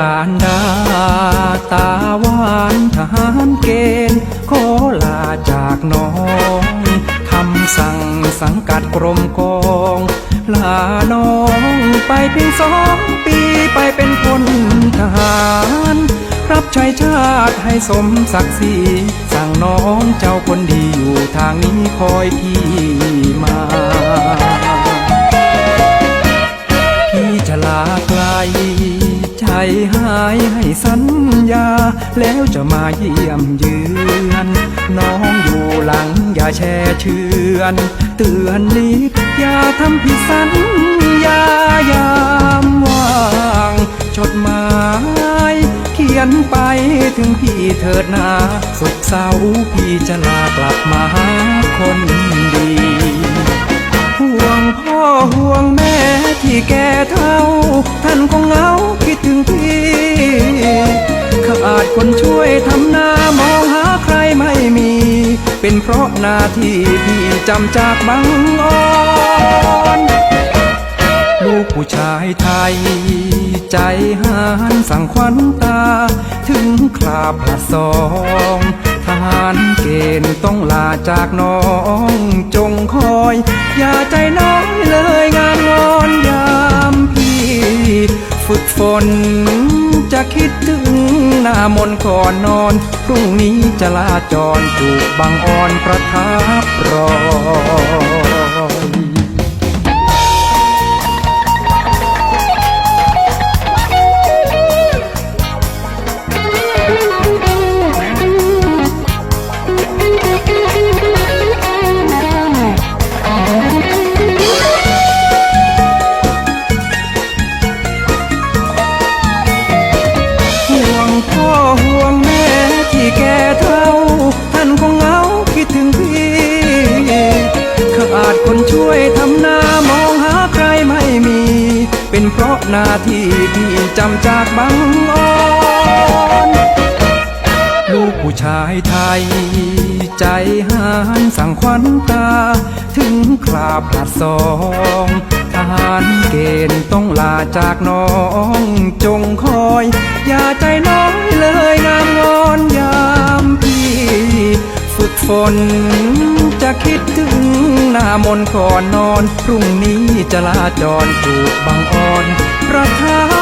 การดาตาหวานทหารเกณฑ์ขอลาจากน้องคำสั่งสังกัดกรมกองลาน้องไปเพียงสองปีไปเป็นคนทหาร รับใช้ชาติให้สมศักดิ์ศรีสั่งน้องเจ้าคนดีอยู่ทางนี้คอยพี่มา หายให้สัญญา แล้วจะมาเยี่ยมเยือน น้องอยู่หลังอย่าแช่เชือน เตือนนิดอย่าทำผิดสัญญายามว่างจดหมายเขียนไปถึงพี่เถิดนาสุขเศร้าพี่จะลากลับมาหาคนดีห่วงพ่อห่วงแม่ที่แก่เท่า คนช่วยทำหน้ามองหาใครไม่มี เป็นเพราะหน้าที่พี่จำจากบังอ่อนลูกผู้ชายไทย ใจหานสั่งขวัญตา ถึงคราบหัดสองทหารเกณฑ์ต้องลาจากน้อง จงคอย อย่า ฝน จะคิดถึงหน้ามนก่อนนอน พรุ่งนี้จะลาจรจูบบางอ่อนประทับรอ พ่อห่วงแม่ที่แก่เท่า ท่านคงเหงาคิดถึงพี่ขาดคนช่วยทำหน้ามองหาใครไม่มี เป็นเพราะหน้าที่พี่จำจากบังอ่อนลูกผู้ชายไทย ใจหานสั่งขวัญตา ถึงคราบผลัดสองารเกณฑ์ต้องลาจากน้องจงคอย อย่าใจน้อยเลยงามงอนยามพี่ ฝึกฝนจะคิดถึงหน้ามนก่อนนอน พรุ่งนี้จะลาจรจูบบางอ่อนประทับ